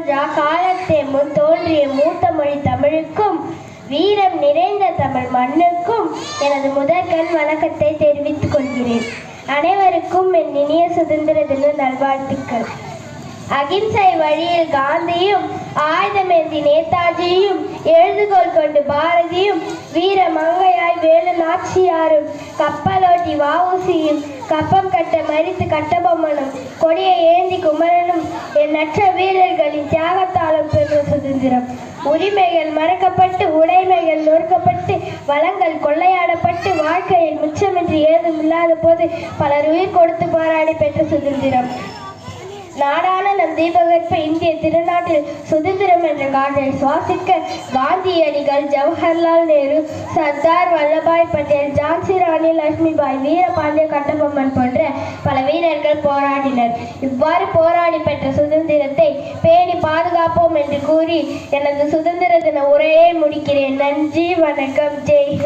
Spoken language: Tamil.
தோன்றா காலத்தே முன் தோன்றிய மூத்த மொழி தமிழுக்கும் வீரம் நிறைந்த தமிழ் மண்ணுக்கும் எனது முதற்கண் வணக்கத்தை தெரிவித்துக் கொள்கிறேன். அனைவருக்கும் என் இனிய சுதந்திர தின நல்வாழ்த்துக்கள். அகிம்சை வழியில் காந்தியும் ஆயுதமேந்தி நேதாஜியும் எழுதுகோள் கொண்டு பாரதியும் வீர மங்கையாய் வேலு நாச்சியாரும் கப்பலோட்டி வாவுசியும் கப்பம் கட்ட மறித்து கட்டபொம்மனும் கொடி எண்ணற்ற வீரர்களின் தியாகத்தாலும் பெற்ற சுதந்திரம். உரிமைகள் மறக்கப்பட்டு உடைமைகள் நொறுக்கப்பட்டு வளங்கள் கொள்ளையாடப்பட்டு வாழ்க்கையில் மிச்சமின்றி ஏதும் இல்லாத போது பலர் உயிர் கொடுத்து போராடி பெற்ற சுதந்திரம். நாடான நம் தீபகற்ப இந்திய திருநாட்டில் சுதந்திரம் என்ற காற்றை சுவாசிக்க காந்தியடிகள் ஜவஹர்லால் நேரு சர்தார் வல்லபாய் பட்டேல் ஜான்சி ராணி லட்சுமிபாய் வீரபாண்டிய கட்டபொம்மன் போன்ற பல வீரர்கள் போராடினர். இவ்வாறு போராடி பெற்ற சுதந்திரம் பேணி பாதுகாப்போம் என்று கூறி எனது சுதந்திர தின உரையை முடிக்கிறேன். நன்றி வணக்கம். ஜெய்